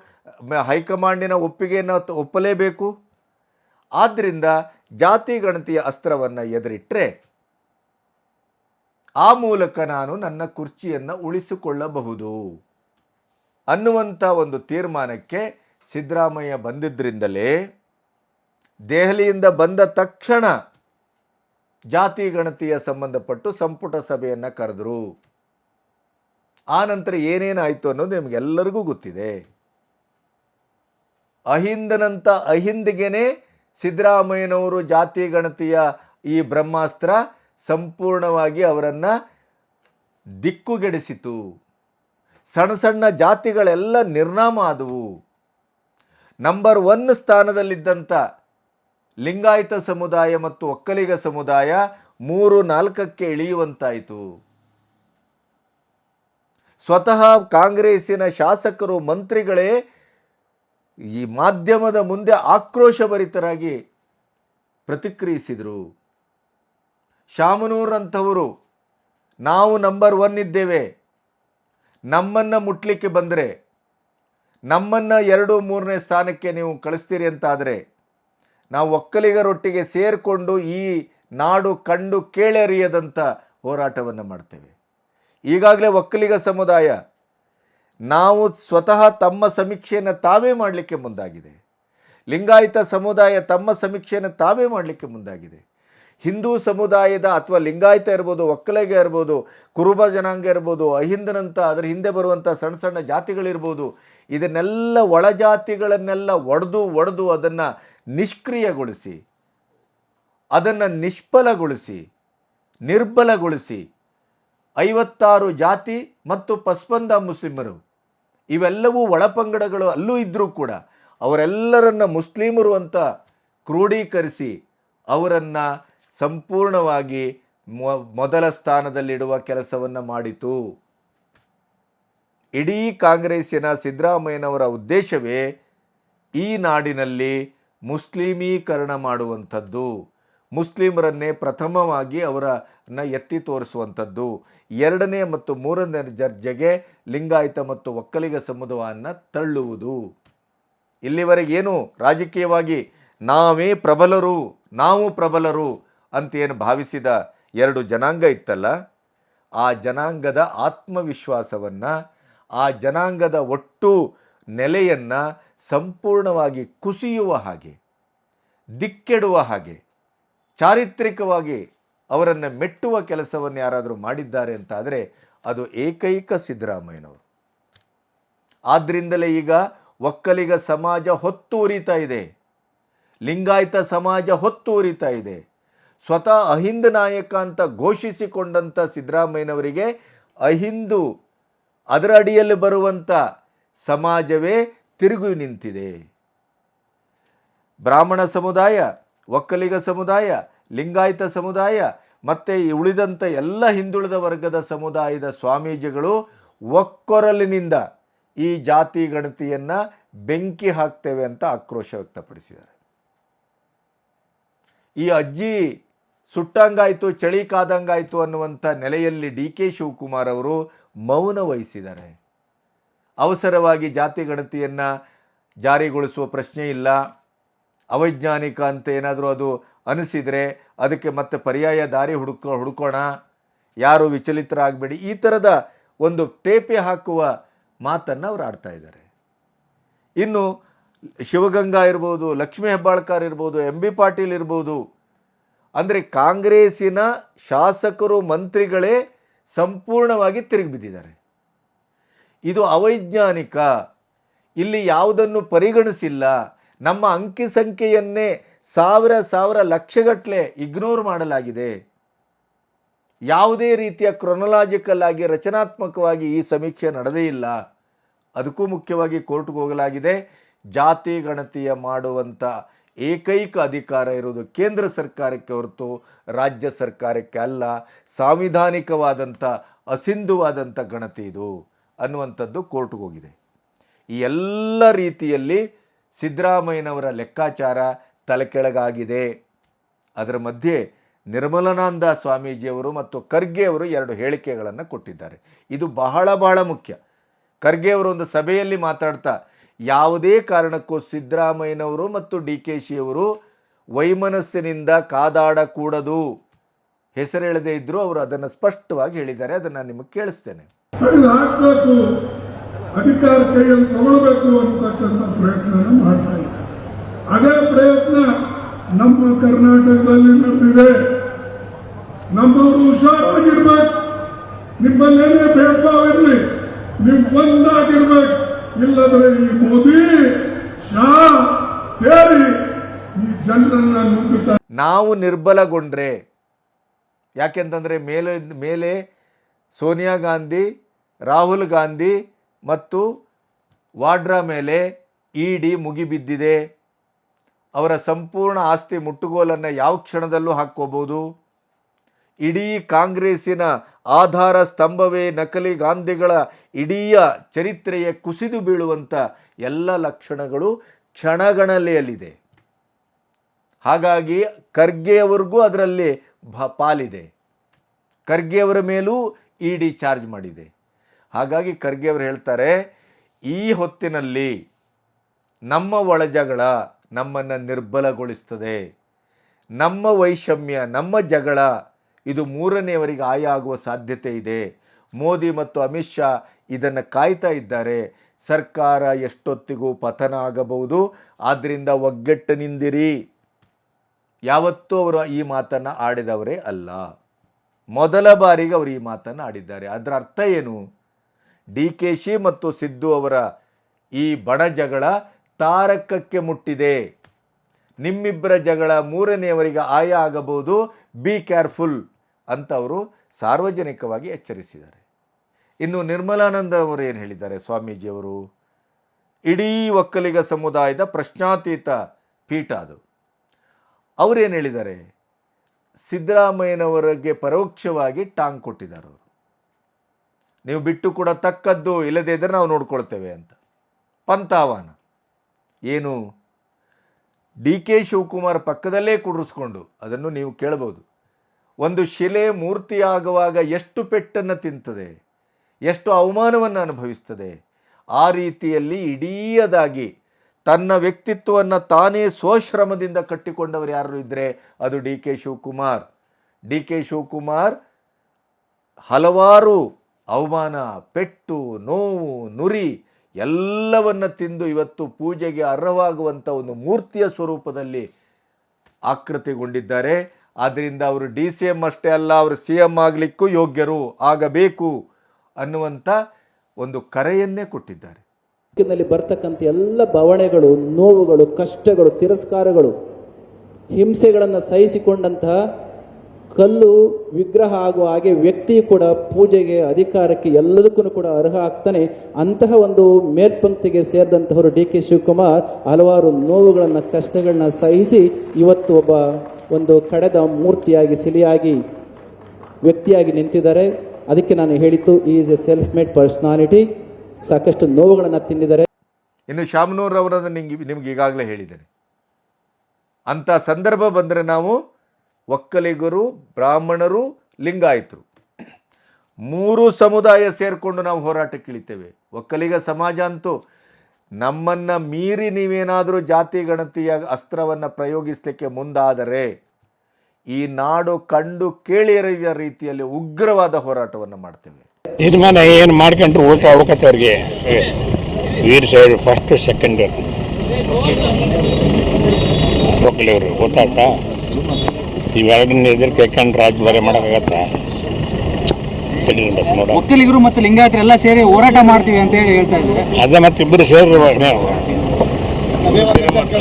ಹೈಕಮಾಂಡಿನ ಒಪ್ಪಿಗೆಯನ್ನು ಒಪ್ಪಲೇಬೇಕು. ಆದ್ದರಿಂದ ಜಾತಿ ಗಣತಿಯ ಅಸ್ತ್ರವನ್ನು ಎದುರಿಟ್ಟರೆ ಆ ಮೂಲಕ ನಾನು ನನ್ನ ಕುರ್ಚಿಯನ್ನು ಉಳಿಸಿಕೊಳ್ಳಬಹುದು ಅನ್ನುವಂಥ ಒಂದು ತೀರ್ಮಾನಕ್ಕೆ ಸಿದ್ದರಾಮಯ್ಯ ಬಂದಿದ್ದರಿಂದಲೇ ದೆಹಲಿಯಿಂದ ಬಂದ ತಕ್ಷಣ ಜಾತಿ ಗಣತಿಯ ಸಂಬಂಧಪಟ್ಟು ಸಂಪುಟ ಸಭೆಯನ್ನು ಕರೆದರು. ಆ ನಂತರ ಏನೇನಾಯಿತು ಅನ್ನೋದು ನಿಮಗೆಲ್ಲರಿಗೂ ಗೊತ್ತಿದೆ. ಅಹಿಂದನಂತ ಅಹಿಂದಿಗೆನೇ ಸಿದ್ದರಾಮಯ್ಯನವರು ಜಾತಿ ಗಣತಿಯ ಈ ಬ್ರಹ್ಮಾಸ್ತ್ರ ಸಂಪೂರ್ಣವಾಗಿ ಅವರನ್ನು ದಿಕ್ಕುಗೆಡಿಸಿತು. ಸಣ್ಣ ಸಣ್ಣ ಜಾತಿಗಳೆಲ್ಲ ನಿರ್ನಾಮ ಆದವು. ನಂಬರ್ ಒನ್ ಸ್ಥಾನದಲ್ಲಿದ್ದಂಥ ಲಿಂಗಾಯತ ಸಮುದಾಯ ಮತ್ತು ಒಕ್ಕಲಿಗ ಸಮುದಾಯ ಮೂರು ನಾಲ್ಕಕ್ಕೆ ಇಳಿಯುವಂತಾಯಿತು. ಸ್ವತಃ ಕಾಂಗ್ರೆಸ್ಸಿನ ಶಾಸಕರು, ಮಂತ್ರಿಗಳೇ ಈ ಮಾಧ್ಯಮದ ಮುಂದೆ ಆಕ್ರೋಶಭರಿತರಾಗಿ ಪ್ರತಿಕ್ರಿಯಿಸಿದರು. ಶಾಮನೂರಂಥವರು, ನಾವು ನಂಬರ್ ಒನ್ ಇದ್ದೇವೆ. ನಮ್ಮನ್ನು ಮುಟ್ಲಿಕ್ಕೆ ಬಂದರೆ ನಮ್ಮನ್ನು ಎರಡು ಮೂರನೇ ಸ್ಥಾನಕ್ಕೆ ನೀವು ಕಳಿಸ್ತೀರಿ ಅಂತಾದರೆ ನಾವು ಒಕ್ಕಲಿಗರೊಟ್ಟಿಗೆ ಸೇರಿಕೊಂಡು ಈ ನಾಡು ಕಂಡು ಕೇಳರಿಯದಂಥ ಹೋರಾಟವನ್ನು ಮಾಡ್ತೇವೆ. ಈಗಾಗಲೇ ಒಕ್ಕಲಿಗ ಸಮುದಾಯ ನಾವು ಸ್ವತಃ ತಮ್ಮ ಸಮೀಕ್ಷೆಯನ್ನು ತಾವೇ ಮಾಡಲಿಕ್ಕೆ ಮುಂದಾಗಿದೆ. ಲಿಂಗಾಯತ ಸಮುದಾಯ ತಮ್ಮ ಸಮೀಕ್ಷೆಯನ್ನು ತಾವೇ ಮಾಡಲಿಕ್ಕೆ ಮುಂದಾಗಿದೆ. ಹಿಂದೂ ಸಮುದಾಯದ ಅಥವಾ ಲಿಂಗಾಯತ ಇರ್ಬೋದು, ಒಕ್ಕಲಿಗ ಇರ್ಬೋದು, ಕುರುಬ ಜನಾಂಗ ಇರ್ಬೋದು, ಅಹಿಂದನಂತ ಅದರ ಹಿಂದೆ ಬರುವಂಥ ಸಣ್ಣ ಸಣ್ಣ ಜಾತಿಗಳಿರ್ಬೋದು ಇದನ್ನೆಲ್ಲ ಒಳಜಾತಿಗಳನ್ನೆಲ್ಲ ಒಡೆದು ಒಡೆದು ಅದನ್ನು ನಿಷ್ಕ್ರಿಯಗೊಳಿಸಿ, ಅದನ್ನು ನಿಷ್ಫಲಗೊಳಿಸಿ, ನಿರ್ಬಲಗೊಳಿಸಿ ಐವತ್ತಾರು ಜಾತಿ ಮತ್ತು ಪಸ್ಪಂದ ಮುಸ್ಲಿಮರು, ಇವೆಲ್ಲವೂ ಒಳಪಂಗಡಗಳು ಅಲ್ಲೂ ಇದ್ದರೂ ಕೂಡ ಅವರೆಲ್ಲರನ್ನ ಮುಸ್ಲಿಮರು ಅಂತ ಕ್ರೋಢೀಕರಿಸಿ ಅವರನ್ನು ಸಂಪೂರ್ಣವಾಗಿ ಮೊದಲ ಸ್ಥಾನದಲ್ಲಿಡುವ ಕೆಲಸವನ್ನು ಮಾಡಿತು. ಇಡೀ ಕಾಂಗ್ರೆಸ್ಸಿನ ಸಿದ್ದರಾಮಯ್ಯನವರ ಉದ್ದೇಶವೇ ಈ ನಾಡಿನಲ್ಲಿ ಮುಸ್ಲಿಮೀಕರಣ ಮಾಡುವಂಥದ್ದು, ಮುಸ್ಲಿಮರನ್ನೇ ಪ್ರಥಮವಾಗಿ ಅವರನ್ನು ಎತ್ತಿ ತೋರಿಸುವಂಥದ್ದು, ಎರಡನೇ ಮತ್ತು ಮೂರನೇ ದರ್ಜೆಗೆ ಲಿಂಗಾಯತ ಮತ್ತು ಒಕ್ಕಲಿಗ ಸಮುದಾಯವನ್ನು ತಳ್ಳುವುದು. ಇಲ್ಲಿವರೆಗೇನು ರಾಜಕೀಯವಾಗಿ ನಾವೇ ಪ್ರಬಲರು, ನಾವು ಪ್ರಬಲರು ಅಂತ ಏನು ಭಾವಿಸಿದ ಎರಡು ಜನಾಂಗ ಇತ್ತಲ್ಲ, ಆ ಜನಾಂಗದ ಆತ್ಮವಿಶ್ವಾಸವನ್ನು ಆ ಜನಾಂಗದ ಒಟ್ಟು ನೆಲೆಯನ್ನು ಸಂಪೂರ್ಣವಾಗಿ ಕುಸಿಯುವ ಹಾಗೆ, ದಿಕ್ಕೆಡುವ ಹಾಗೆ, ಚಾರಿತ್ರಿಕವಾಗಿ ಅವರನ್ನು ಮೆಟ್ಟುವ ಕೆಲಸವನ್ನು ಯಾರಾದರೂ ಮಾಡಿದ್ದಾರೆ ಅಂತಾದರೆ ಅದು ಏಕೈಕ ಸಿದ್ದರಾಮಯ್ಯನವರು. ಆದ್ದರಿಂದಲೇ ಈಗ ಒಕ್ಕಲಿಗ ಸಮಾಜ ಹೊತ್ತು ಉರಿತಾ ಇದೆ. ಲಿಂಗಾಯತ ಸಮಾಜ ಹೊತ್ತು ಉರಿತಾ ಇದೆ. ಸ್ವತಃ ಅಹಿಂದ ನಾಯಕ ಅಂತ ಘೋಷಿಸಿಕೊಂಡಂಥ ಸಿದ್ದರಾಮಯ್ಯನವರಿಗೆ ಅಹಿಂದು ಅದರ ಅಡಿಯಲ್ಲಿ ಬರುವಂಥ ಸಮಾಜವೇ ತಿರುಗಿ ನಿಂತಿದೆ. ಬ್ರಾಹ್ಮಣ ಸಮುದಾಯ, ಒಕ್ಕಲಿಗ ಸಮುದಾಯ, ಲಿಂಗಾಯತ ಸಮುದಾಯ, ಮತ್ತು ಉಳಿದಂಥ ಎಲ್ಲ ಹಿಂದುಳಿದ ವರ್ಗದ ಸಮುದಾಯದ ಸ್ವಾಮೀಜಿಗಳು ಒಕ್ಕೊರಲಿನಿಂದ ಈ ಜಾತಿ ಗಣತಿಯನ್ನು ಬೆಂಕಿ ಹಾಕ್ತೇವೆ ಅಂತ ಆಕ್ರೋಶ ವ್ಯಕ್ತಪಡಿಸಿದ್ದಾರೆ. ಈ ಅಜ್ಜಿ ಸುಟ್ಟಂಗಾಯಿತು, ಚಳಿ ಕಾದಂಗಾಯಿತು ಅನ್ನುವಂಥ ನೆಲೆಯಲ್ಲಿ ಡಿ ಕೆ ಶಿವಕುಮಾರ್ ಅವರು ಮೌನ ವಹಿಸಿದ್ದಾರೆ. ಅವಸರವಾಗಿ ಜಾತಿ ಗಣತಿಯನ್ನು ಜಾರಿಗೊಳಿಸುವ ಪ್ರಶ್ನೆ ಇಲ್ಲ. ಅವೈಜ್ಞಾನಿಕ ಅಂತ ಏನಾದರೂ ಅದು ಅನಿಸಿದರೆ ಅದಕ್ಕೆ ಮತ್ತೆ ಪರ್ಯಾಯ ದಾರಿ ಹುಡುಕೋ, ಹುಡುಕೋಣ. ಯಾರು ವಿಚಲಿತರಾಗಬೇಡಿ. ಈ ಥರದ ಒಂದು ಟೇಪೆ ಹಾಕುವ ಮಾತನ್ನು ಅವರು ಆಡ್ತಾ ಇದ್ದಾರೆ. ಇನ್ನು ಶಿವಗಂಗಾ ಇರ್ಬೋದು, ಲಕ್ಷ್ಮೀ ಹೆಬ್ಬಾಳ್ಕರ್ ಇರ್ಬೋದು, ಎಂ ಬಿ ಪಾಟೀಲ್ ಇರ್ಬೋದು. ಅಂದರೆ ಕಾಂಗ್ರೆಸ್ಸಿನ ಶಾಸಕರು, ಮಂತ್ರಿಗಳೇ ಸಂಪೂರ್ಣವಾಗಿ ತಿರುಗಿ ಬಿದ್ದಿದ್ದಾರೆ. ಇದು ಅವೈಜ್ಞಾನಿಕ, ಇಲ್ಲಿ ಯಾವುದನ್ನು ಪರಿಗಣಿಸಿಲ್ಲ. ನಮ್ಮ ಅಂಕಿ ಸಂಖ್ಯೆಯನ್ನೇ ಸಾವಿರ ಸಾವಿರ ಲಕ್ಷಗಟ್ಟಲೆ ಇಗ್ನೋರ್ ಮಾಡಲಾಗಿದೆ. ಯಾವುದೇ ರೀತಿಯ ಕ್ರೊನಲಾಜಿಕಲ್ ಆಗಿ, ರಚನಾತ್ಮಕವಾಗಿ ಈ ಸಮೀಕ್ಷೆ ನಡೆದೇ ಇಲ್ಲ. ಅದಕ್ಕೂ ಮುಖ್ಯವಾಗಿ ಕೋರ್ಟ್ಗೆ ಹೋಗಲಾಗಿದೆ. ಜಾತಿ ಗಣತಿಯ ಮಾಡುವಂಥ ಏಕೈಕ ಅಧಿಕಾರ ಇರೋದು ಕೇಂದ್ರ ಸರ್ಕಾರಕ್ಕೆ ಹೊರತು ರಾಜ್ಯ ಸರ್ಕಾರಕ್ಕೆ ಅಲ್ಲ, ಸಾಂವಿಧಾನಿಕವಾದಂಥ ಅಸಿಂಧುವಾದಂಥ ಗಣತಿ ಇದು ಅನ್ನುವಂಥದ್ದು ಕೋರ್ಟ್ಗೆ ಹೋಗಿದೆ. ಈ ಎಲ್ಲ ರೀತಿಯಲ್ಲಿ ಸಿದ್ದರಾಮಯ್ಯನವರ ಲೆಕ್ಕಾಚಾರ ತಲೆಕೆಳಗಾಗಿದೆ. ಅದರ ಮಧ್ಯೆ ನಿರ್ಮಲಾನಂದ ಸ್ವಾಮೀಜಿಯವರು ಮತ್ತು ಖರ್ಗೆ ಅವರು ಎರಡು ಹೇಳಿಕೆಗಳನ್ನು ಕೊಟ್ಟಿದ್ದಾರೆ. ಇದು ಬಹಳ ಬಹಳ ಮುಖ್ಯ. ಖರ್ಗೆ ಅವರು ಒಂದು ಸಭೆಯಲ್ಲಿ ಮಾತಾಡ್ತಾ ಯಾವುದೇ ಕಾರಣಕ್ಕೂ ಸಿದ್ದರಾಮಯ್ಯನವರು ಮತ್ತು ಡಿ ಕೆ ಶಿಯವರು ವೈಮನಸ್ಸಿನಿಂದ ಕಾದಾಡಕೂಡದು. ಹೆಸರೆಳದೇ ಇದ್ದರೂ ಅವರು ಅದನ್ನು ಸ್ಪಷ್ಟವಾಗಿ ಹೇಳಿದ್ದಾರೆ, ಅದನ್ನು ನಿಮಗೆ ಕೇಳಿಸ್ತೇನೆ. ಅಧಿಕಾರ ಕೈಯಲ್ಲಿ ತಗೊಳ್ಬೇಕು ಅಂತಕ್ಕಂಥ ಪ್ರಯತ್ನ ಮಾಡ್ತಾ ಇದ್ದಾರೆ. ಅದೇ ಪ್ರಯತ್ನ ನಮ್ಮ ಕರ್ನಾಟಕದಲ್ಲಿ ನಡೆದಿದೆ. ನಮ್ಮವರು ಹುಷಾರಾಗಿರ್ಬೇಕು. ನಿಮ್ಮಲ್ಲೇನೇ ಭೇದಭಾವ ಭೇದ ಇರಲಿ. ನಿಮ್ಮ ಒಂದಾಗಿರ್ಬೇಕು ಇಲ್ಲದ್ರೆ ಈ ಮೋದಿ, ಶಾ ಸೇರಿ ಈ ಜನರನ್ನ ನುಗ್ಗುತ್ತಾರೆ ನಾವು ನಿರ್ಬಲಗೊಂಡ್ರೆ, ಯಾಕೆಂತಂದರೆ ಮೇಲೆ ಮೇಲೆ ಸೋನಿಯಾ ಗಾಂಧಿ, ರಾಹುಲ್ ಗಾಂಧಿ ಮತ್ತು ವಾಡ್ರಾ ಮೇಲೆ ಇಡಿ ಮುಗಿಬಿದ್ದಿದೆ. ಅವರ ಸಂಪೂರ್ಣ ಆಸ್ತಿ ಮುಟ್ಟುಗೋಲನ್ನು ಯಾವ ಕ್ಷಣದಲ್ಲೂ ಹಾಕ್ಕೋಬೋದು? ಇಡೀ ಕಾಂಗ್ರೆಸ್ಸಿನ ಆಧಾರ ಸ್ತಂಭವೇ ನಕಲಿ ಗಾಂಧಿಗಳ ಇಡೀ ಚರಿತ್ರೆಯ ಕುಸಿದು ಬೀಳುವಂಥ ಎಲ್ಲ ಲಕ್ಷಣಗಳು ಕ್ಷಣಗಣಲೆಯಲ್ಲಿದೆ. ಹಾಗಾಗಿ ಖರ್ಗೆಯವ್ರಿಗೂ ಅದರಲ್ಲಿ ಭ ಪಾಲಿದೆ. ಖರ್ಗೆಯವರ ಮೇಲೂ ಇ ಡಿ ಚಾರ್ಜ್ ಮಾಡಿದೆ. ಹಾಗಾಗಿ ಖರ್ಗೆ ಅವರು ಹೇಳ್ತಾರೆ, ಈ ಹೊತ್ತಿನಲ್ಲಿ ನಮ್ಮ ಒಳಜಗಳ ನಮ್ಮನ್ನು ನಿರ್ಬಲಗೊಳಿಸ್ತದೆ. ನಮ್ಮ ವೈಷಮ್ಯ, ನಮ್ಮ ಜಗಳ ಇದು ಮೂರನೆಯವರಿಗೆ ಆಯ ಆಗುವ ಸಾಧ್ಯತೆ ಇದೆ. ಮೋದಿ ಮತ್ತು ಅಮಿತ್ ಶಾ ಇದನ್ನು ಕಾಯ್ತಾ ಇದ್ದಾರೆ. ಸರ್ಕಾರ ಎಷ್ಟೊತ್ತಿಗೂ ಪತನ ಆಗಬಹುದು ಆದ್ದರಿಂದ ಒಗ್ಗಟ್ಟು ನಿಂದಿರಿ. ಯಾವತ್ತೂ ಅವರು ಈ ಮಾತನ್ನು ಆಡಿದವರೇ ಅಲ್ಲ. ಮೊದಲ ಬಾರಿಗೆ ಅವರು ಈ ಮಾತನ್ನು ಆಡಿದ್ದಾರೆ. ಅದರ ಅರ್ಥ ಏನು? ಡಿ ಕೆ ಶಿ ಮತ್ತು ಸಿದ್ದು ಅವರ ಈ ಬಣ ಜಗಳ ತಾರಕಕ್ಕೆ ಮುಟ್ಟಿದೆ. ನಿಮ್ಮಿಬ್ಬರ ಜಗಳ ಮೂರನೆಯವರಿಗೆ ಆಯ ಆಗಬಹುದು. Be careful. ಅಂತ ಅವರು ಸಾರ್ವಜನಿಕವಾಗಿ ಎಚ್ಚರಿಸಿದ್ದಾರೆ. ಇನ್ನು ನಿರ್ಮಲಾನಂದ ಅವರು ಏನು ಹೇಳಿದ್ದಾರೆ? ಸ್ವಾಮೀಜಿಯವರು, ಇಡೀ ಒಕ್ಕಲಿಗ ಸಮುದಾಯದ ಪ್ರಶ್ನಾತೀತ ಪೀಠ ಅದು. ಅವರೇನು ಹೇಳಿದ್ದಾರೆ? ಸಿದ್ದರಾಮಯ್ಯನವರಿಗೆ ಪರೋಕ್ಷವಾಗಿ ಟಾಂಗ್ ಕೊಟ್ಟಿದ್ದಾರೆ ಅವರು. ನೀವು ಬಿಟ್ಟು ಕೂಡ ತಕ್ಕದ್ದು ಇಲ್ಲದೇ ಇದ್ದರೆ ನಾವು ನೋಡ್ಕೊಳ್ತೇವೆ ಅಂತ. ಪಂತಾವಾನ ಏನು? ಡಿ ಕೆ ಶಿವಕುಮಾರ್ ಪಕ್ಕದಲ್ಲೇ ಕುಡಿಸ್ಕೊಂಡು ಅದನ್ನು ನೀವು ಕೇಳಬಹುದು ಒಂದು ಶಿಲೆ ಮೂರ್ತಿಯಾಗುವಾಗ ಎಷ್ಟು ಪೆಟ್ಟನ್ನು ತಿಂತದೆ, ಎಷ್ಟು ಅವಮಾನವನ್ನು ಅನುಭವಿಸ್ತದೆ, ಆ ರೀತಿಯಲ್ಲಿ ಇಡೀಯದಾಗಿ ತನ್ನ ವ್ಯಕ್ತಿತ್ವವನ್ನು ತಾನೇ ಸ್ವಶ್ರಮದಿಂದ ಕಟ್ಟಿಕೊಂಡವರು ಯಾರು ಇದ್ದರೆ ಅದು D K Shivakumar. D K Shivakumar ಹಲವಾರು ಅವಮಾನ, ಪೆಟ್ಟು, ನೋವು, ನುರಿ ಎಲ್ಲವನ್ನ ತಿಂದು ಇವತ್ತು ಪೂಜೆಗೆ ಅರ್ಹವಾಗುವಂಥ ಒಂದು ಮೂರ್ತಿಯ ಸ್ವರೂಪದಲ್ಲಿ ಆಕೃತಿಗೊಂಡಿದ್ದಾರೆ. ಆದ್ದರಿಂದ ಅವರು ಡಿ ಸಿ ಎಂ ಅಷ್ಟೇ ಅಲ್ಲ, ಅವರು ಸಿ ಎಂ ಆಗಲಿಕ್ಕೂ ಯೋಗ್ಯರು ಆಗಬೇಕು ಅನ್ನುವಂಥ ಒಂದು ಕರೆಯನ್ನೇ ಕೊಟ್ಟಿದ್ದಾರೆ. ಬರ್ತಕ್ಕಂಥ ಎಲ್ಲ ಬವಣೆಗಳು, ನೋವುಗಳು, ಕಷ್ಟಗಳು, ತಿರಸ್ಕಾರಗಳು, ಹಿಂಸೆಗಳನ್ನು ಸಹಿಸಿಕೊಂಡಂತಹ ಕಲ್ಲು ವಿಗ್ರಹ ಆಗುವ ಹಾಗೆ ವ್ಯಕ್ತಿ ಕೂಡ ಪೂಜೆಗೆ, ಅಧಿಕಾರಕ್ಕೆ ಎಲ್ಲದಕ್ಕೂ ಕೂಡ ಅರ್ಹ ಆಗ್ತಾನೆ. ಅಂತಹ ಒಂದು ಮೇಲ್ಪಂಕ್ತಿಗೆ ಸೇರಿದಂತಹವರು ಡಿ ಕೆ ಶಿವಕುಮಾರ್ ಹಲವಾರು ನೋವುಗಳನ್ನು, ಕಷ್ಟಗಳನ್ನ ಸಹಿಸಿ ಇವತ್ತು ಒಬ್ಬ ಒಂದು ಕಡೆದ ಮೂರ್ತಿಯಾಗಿ, ಸಿಲಿಯಾಗಿ ವ್ಯಕ್ತಿಯಾಗಿ ನಿಂತಿದ್ದಾರೆ. ಅದಕ್ಕೆ ನಾನು ಹೇಳಿತ್ತು is a self made personality ಸಾಕಷ್ಟು ನೋವುಗಳನ್ನು ತಿಂದಿದ್ದಾರೆ. ಇನ್ನು ಶಾಮನೂರ್ ಅವರನ್ನು ನಿಮಗೆ ನಿಮ್ಗೆ ಈಗಾಗಲೇ ಹೇಳಿದ್ದೇನೆ. ಅಂಥ ಸಂದರ್ಭ ಬಂದರೆ ನಾವು ಒಕ್ಕಲಿಗರು, ಬ್ರಾಹ್ಮಣರು, ಲಿಂಗಾಯತರು ಮೂರು ಸಮುದಾಯ ಸೇರಿಕೊಂಡು ನಾವು ಹೋರಾಟಕ್ಕಿಳಿತೇವೆ. ಒಕ್ಕಲಿಗ ಸಮಾಜ ಅಂತೂ ನಮ್ಮನ್ನು ಮೀರಿ ನೀವೇನಾದರೂ ಜಾತಿ ಗಣತಿಯ ಅಸ್ತ್ರವನ್ನು ಪ್ರಯೋಗಿಸಲಿಕ್ಕೆ ಮುಂದಾದರೆ ಈ ನಾಡು ಕಂಡು ಕೇಳಿರಿದ ರೀತಿಯಲ್ಲಿ ಉಗ್ರವಾದ ಹೋರಾಟವನ್ನು ಮಾಡ್ತೇವೆ. ತೀರ್ಮಾನ ಏನು ಮಾಡ್ಕೊಂಡ್ರು ಊಟ ಹುಡ್ಕತ್ತವ್ರಿಗೆ? ವೀರ್ ಸೈಡ್ ಫಸ್ಟ್ ಸೆಕೆಂಡ್ ಒಕ್ಕಲಿಗರು ಗೊತ್ತಾಯ್ತಾ? ಇವೆರಡನ್ನ ಎದುರು ಕೈಕೊಂಡು ಬರೆ ಮಾಡೋಕ್ಕಾಗತ್ತಾ? ನೋಡ ಒಕ್ಕಲಿಗರು ಮತ್ತು ಲಿಂಗಾಯತರು ಎಲ್ಲ ಸೇರಿ ಹೋರಾಟ ಮಾಡ್ತೀವಿ ಅಂತ ಹೇಳಿ ಹೇಳ್ತಾ ಇದ್ದಾರೆ. ಅದೇ ಮತ್ತೆ ಇಬ್ಬರು ಸೇರಿ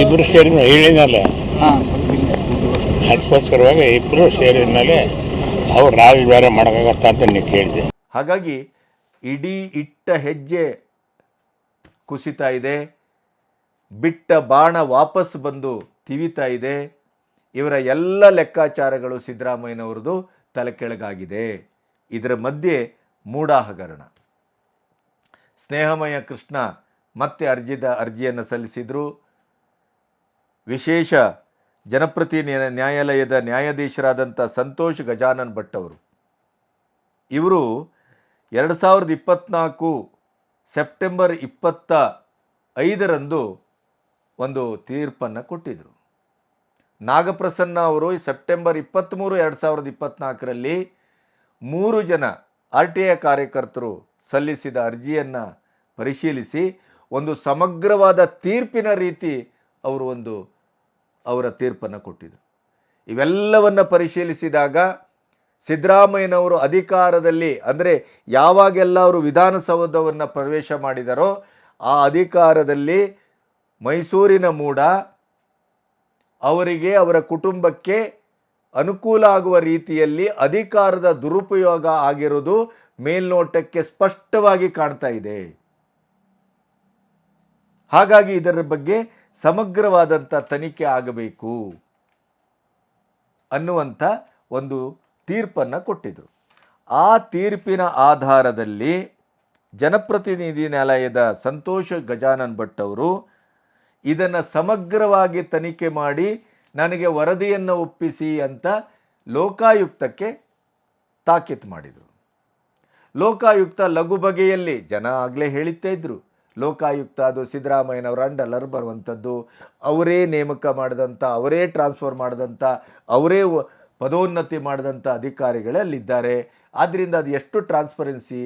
ಇಬ್ಬರು ಸೇರಿ ಹೇಳಿನಲ್ಲ ಹಾಂ. ಅದಕ್ಕೋಸ್ಕರವಾಗಿ ಇಬ್ಬರು ಸೇರಿದ ಮೇಲೆ ಅವ್ರು ರಾಜ ಬೇರೆ ಮಾಡೋಕ್ಕಾಗತ್ತ ಅಂತ ನೀವು ಕೇಳಿದೆ ಹಾಗಾಗಿ ಇಡೀ ಇಟ್ಟ ಹೆಜ್ಜೆ ಕುಸಿತಾ ಇದೆ. ಬಿಟ್ಟ ಬಾಣ ವಾಪಸ್ ಬಂದು ತಿವಿತಾ ಇದೆ. ಇವರ ಎಲ್ಲ ಲೆಕ್ಕಾಚಾರಗಳು ಸಿದ್ದರಾಮಯ್ಯನವ್ರದ್ದು ತಲೆ ಕೆಳಗಾಗಿದೆ. ಇದರ ಮಧ್ಯೆ ಮೂಢ ಹಗರಣ ಸ್ನೇಹಮಯ ಕೃಷ್ಣ ಮತ್ತೆ ಅರ್ಜಿದ ಅರ್ಜಿಯನ್ನು ಸಲ್ಲಿಸಿದರು. ವಿಶೇಷ ಜನಪ್ರತಿ ನ್ಯಾಯಾಲಯದ ನ್ಯಾಯಾಧೀಶರಾದಂಥ ಸಂತೋಷ್ ಗಜಾನನ್ ಭಟ್ ಅವರು. ಇವರು ಎರಡು ಸಾವಿರದ ಇಪ್ಪತ್ತ್ನಾಲ್ಕು ಸೆಪ್ಟೆಂಬರ್ ಇಪ್ಪತ್ತ ಐದರಂದು ಒಂದು ತೀರ್ಪನ್ನು ಕೊಟ್ಟಿದ್ದರು ನಾಗಪ್ರಸನ್ನ ಅವರು ಸೆಪ್ಟೆಂಬರ್ ಇಪ್ಪತ್ತ್ಮೂರು, ಎರಡು ಸಾವಿರದ ಇಪ್ಪತ್ತ್ನಾಲ್ಕರಲ್ಲಿ ಮೂರು ಜನ ಆರ್ ಟಿ ಐ ಕಾರ್ಯಕರ್ತರು ಸಲ್ಲಿಸಿದ ಅರ್ಜಿಯನ್ನು ಪರಿಶೀಲಿಸಿ ಒಂದು ಸಮಗ್ರವಾದ ತೀರ್ಪಿನ ರೀತಿ ಅವರು ಒಂದು ಅವರ ತೀರ್ಪನ್ನು ಕೊಟ್ಟಿದ್ದರು ಇವೆಲ್ಲವನ್ನು ಪರಿಶೀಲಿಸಿದಾಗ ಸಿದ್ದರಾಮಯ್ಯನವರು ಅಧಿಕಾರದಲ್ಲಿ, ಅಂದರೆ ಯಾವಾಗೆಲ್ಲ ಅವರು ವಿಧಾನಸೌಧವನ್ನು ಪ್ರವೇಶ ಮಾಡಿದರೋ ಆ ಅಧಿಕಾರದಲ್ಲಿ ಮೈಸೂರಿನ ಮೂಡ ಅವರಿಗೆ ಅವರ ಕುಟುಂಬಕ್ಕೆ ಅನುಕೂಲ ಆಗುವ ರೀತಿಯಲ್ಲಿ ಅಧಿಕಾರದ ದುರುಪಯೋಗ ಆಗಿರುವುದು ಮೇಲ್ನೋಟಕ್ಕೆ ಸ್ಪಷ್ಟವಾಗಿ ಕಾಣ್ತಾ ಇದೆ. ಹಾಗಾಗಿ ಇದರ ಬಗ್ಗೆ ಸಮಗ್ರವಾದಂಥ ತನಿಖೆ ಆಗಬೇಕು ಅನ್ನುವಂಥ ಒಂದು ತೀರ್ಪನ್ನು ಕೊಟ್ಟಿದ್ರು. ಆ ತೀರ್ಪಿನ ಆಧಾರದಲ್ಲಿ ಜನಪ್ರತಿನಿಧಿ ನ್ಯಾಯಾಲಯದ ಸಂತೋಷ ಗಜಾನನ್ ಭಟ್ ಅವರು ಇದನ್ನು ಸಮಗ್ರವಾಗಿ ತನಿಖೆ ಮಾಡಿ ನನಗೆ ವರದಿಯನ್ನು ಒಪ್ಪಿಸಿ ಅಂತ ಲೋಕಾಯುಕ್ತಕ್ಕೆ ತಾಕೀತು ಮಾಡಿದರು. ಲೋಕಾಯುಕ್ತ ಲಘು ಬಗೆಯಲ್ಲಿ ಜನ ಆಗಲೇ ಹೇಳುತ್ತಾ ಇದ್ರು. ಲೋಕಾಯುಕ್ತ ಅದು ಸಿದ್ದರಾಮಯ್ಯನವರ ಅಂಡಲರ್ ಬರುವಂಥದ್ದು, ಅವರೇ ನೇಮಕ ಮಾಡಿದಂಥ, ಅವರೇ ಟ್ರಾನ್ಸ್ಫರ್ ಮಾಡಿದಂಥ, ಅವರೇ ಪದೋನ್ನತಿ ಮಾಡಿದಂಥ ಅಧಿಕಾರಿಗಳೇ ಅಲ್ಲಿದ್ದಾರೆ ಆದ್ದರಿಂದ ಅದು ಎಷ್ಟು ಟ್ರಾನ್ಸ್ಪರೆನ್ಸಿ